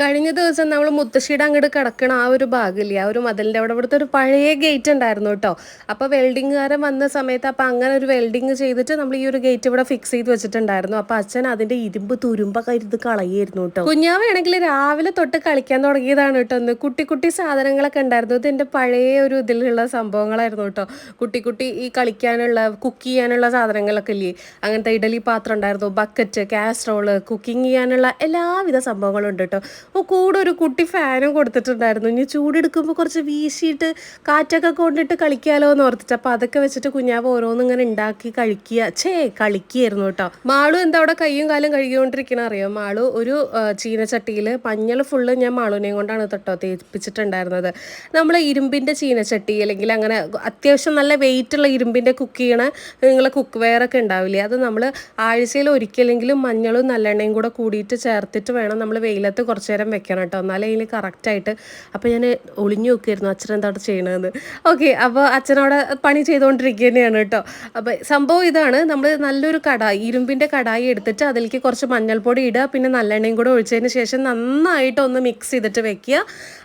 കഴിഞ്ഞ ദിവസം നമ്മൾ മുത്തശ്ശിയുടെ അങ്ങോട്ട് കിടക്കണ ആ ഒരു ഭാഗമില്ലേ ആ ഒരു മതിലിന്റെ അവിടെ ഇവിടുത്തെ ഒരു പഴയ ഗേറ്റ് ഉണ്ടായിരുന്നു കേട്ടോ. അപ്പോൾ വെൽഡിങ്ങുകാരൻ വന്ന സമയത്ത് അപ്പോൾ അങ്ങനെ ഒരു വെൽഡിങ് ചെയ്തിട്ട് നമ്മൾ ഈ ഒരു ഗേറ്റ് ഇവിടെ ഫിക്സ് ചെയ്ത് വെച്ചിട്ടുണ്ടായിരുന്നു. അപ്പോൾ അച്ഛൻ അതിന്റെ ഇരുമ്പ് തുരുമ്പൊക്കെ കരുത് കളയായിരുന്നു കേട്ടോ. കുഞ്ഞാവയാണെങ്കിൽ രാവിലെ തൊട്ട് കളിക്കാൻ തുടങ്ങിയതാണ് കേട്ടോ ഒന്ന് കുട്ടി കുട്ടി സാധനങ്ങളൊക്കെ ഉണ്ടായിരുന്നു. ഇത് എന്റെ പഴയ ഒരു ഇതിലുള്ള സംഭവങ്ങളായിരുന്നു കേട്ടോ. കുട്ടി കുട്ടി ഈ കളിക്കാനുള്ള കുക്ക് ചെയ്യാനുള്ള സാധനങ്ങളൊക്കെ ഇല്ലേ? അങ്ങനത്തെ ഇഡലി പാത്രം ഉണ്ടായിരുന്നു ബക്കറ്റ് കാസ്ട്രോൾ കുക്കിംഗ് ചെയ്യാനുള്ള എല്ലാവിധ സംഭവങ്ങളും ഉണ്ട് കേട്ടോ. ഓ കൂടെ ഒരു കുട്ടി ഫാനും കൊടുത്തിട്ടുണ്ടായിരുന്നു. ഇനി ചൂടെടുക്കുമ്പോൾ കുറച്ച് വീശിയിട്ട് കാറ്റൊക്കെ കൊണ്ടിട്ട് കളിക്കാലോ എന്ന് ഓർത്തിട്ട് അപ്പോൾ അതൊക്കെ വെച്ചിട്ട് കുഞ്ഞാവ് ഓരോന്നും ഇങ്ങനെ ഉണ്ടാക്കി കഴിക്കുക ഛേ കളിക്കുകയായിരുന്നു കേട്ടോ മാളു എന്താ അവിടെ കയ്യും കാലും കഴുകിക്കൊണ്ടിരിക്കണ അറിയോ? മാളു ഒരു ചീനച്ചട്ടിയിൽ മഞ്ഞൾ ഫുള്ള് ഞാൻ മാളുവിനെയും കൊണ്ടാണ് തൊട്ടോ തേപ്പിച്ചിട്ടുണ്ടായിരുന്നത്. നമ്മൾ ഇരുമ്പിന്റെ ചീനച്ചട്ടി അല്ലെങ്കിൽ അങ്ങനെ അത്യാവശ്യം നല്ല വെയിറ്റുള്ള ഇരുമ്പിന്റെ കുക്ക് ചെയ്യണ നിങ്ങളെ കുക്ക് വെയറൊക്കെ ഉണ്ടാവില്ലേ അത് നമ്മൾ ആഴ്ചയിൽ ഒരിക്കലെങ്കിലും മഞ്ഞളും നല്ലെണ്ണയും കൂടെ കൂടിയിട്ട് ചേർത്തിട്ട് വേണം നമ്മൾ വെയിലത്ത് കുറച്ച് നേരം വെക്കണം കേട്ടോ. എന്നാലേ അതിൽ കറക്റ്റായിട്ട് അപ്പോൾ ഞാൻ ഒളിഞ്ഞു നോക്കിയിരുന്നു അച്ഛൻ എന്താണ് ചെയ്യണതെന്ന് ഓക്കെ അപ്പോൾ അച്ഛനവിടെ പണി ചെയ്തുകൊണ്ടിരിക്കുക തന്നെയാണ് കേട്ടോ. അപ്പോൾ സംഭവം ഇതാണ് നമ്മൾ നല്ലൊരു കടായി ഇരുമ്പിന്റെ കടായി എടുത്തിട്ട് അതിലേക്ക് കുറച്ച് മഞ്ഞൾപ്പൊടി ഇടുക പിന്നെ നല്ലെണ്ണയും കൂടെ ഒഴിച്ചതിന് ശേഷം നന്നായിട്ട് ഒന്ന് മിക്സ് ചെയ്തിട്ട് വെക്കുക.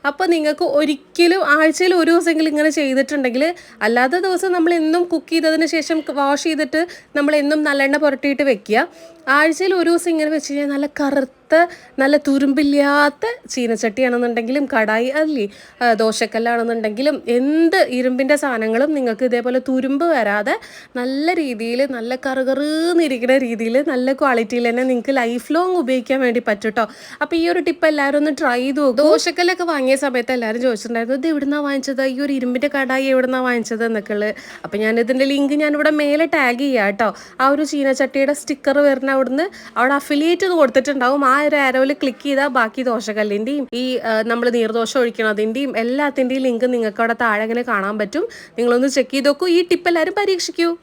അപ്പോൾ നിങ്ങൾക്ക് ഒരിക്കലും ആഴ്ചയിൽ ഒരു ദിവസമെങ്കിലും ഇങ്ങനെ ചെയ്തിട്ടുണ്ടെങ്കിൽ അല്ലാത്ത ദിവസം നമ്മൾ എന്നും കുക്ക് ചെയ്തതിന് ശേഷം വാഷ് ചെയ്തിട്ട് നമ്മൾ എന്നും നല്ലെണ്ണ പുരട്ടിയിട്ട് വെക്കുക. ആഴ്ചയിൽ ഒരു ദിവസം ഇങ്ങനെ വെച്ച് കഴിഞ്ഞാൽ നല്ല കറുത്ത നല്ല തുരുമ്പില്ലാത്ത ചീനച്ചട്ടിയാണെന്നുണ്ടെങ്കിലും കടായി അല്ലേ ദോശക്കല്ലാണെന്നുണ്ടെങ്കിലും എന്ത് ഇരുമ്പിന്റെ സാധനങ്ങളും നിങ്ങൾക്ക് ഇതേപോലെ തുരുമ്പ് വരാതെ നല്ല രീതിയിൽ നല്ല കറുകറുന്നിരിക്കുന്ന രീതിയിൽ നല്ല ക്വാളിറ്റിയിൽ തന്നെ നിങ്ങൾക്ക് ലൈഫ് ലോങ് ഉപയോഗിക്കാൻ വേണ്ടി പറ്റും കേട്ടോ ഈ ഒരു ടിപ്പ് എല്ലാവരും ഒന്ന് ട്രൈ ചെയ്ത് നോക്കും. ദോശക്കല്ലൊക്കെ വാങ്ങിയ സമയത്ത് എല്ലാവരും ചോദിച്ചിട്ടുണ്ടായിരുന്നു ഇത് എവിടുന്നാണ് വാങ്ങിച്ചത്? ഈ ഒരു ഇരുമ്പിന്റെ കടായി എവിടുന്നാണ് വാങ്ങിച്ചത്? എന്നൊക്കെ ഉള്ളത് അപ്പോൾ ഞാനിതിന്റെ ലിങ്ക് ഞാനിവിടെ മേലെ ടാഗ് ചെയ്യാം കേട്ടോ ആ ഒരു ചീനച്ചട്ടിയുടെ സ്റ്റിക്കർ വരുന്ന അവിടുന്ന് അവിടെ അഫിലിയേറ്റ് കൊടുത്തിട്ടുണ്ടാവും. ആ ഒരു ആരോയിൽ ക്ലിക്ക് ചെയ്താൽ ബാക്കി ദോശക്കല്ലിന്റെയും ഈ നമ്മൾ നീർദോശ ഒഴിക്കണതിന്റെയും എല്ലാത്തിന്റെയും ലിങ്ക് നിങ്ങൾക്ക് അവിടെ താഴെ ഇങ്ങനെ കാണാൻ പറ്റും. നിങ്ങളൊന്ന് ചെക്ക് ചെയ്ത് നോക്കൂ. ഈ ടിപ്പ് എല്ലാവരും പരീക്ഷിക്കൂ.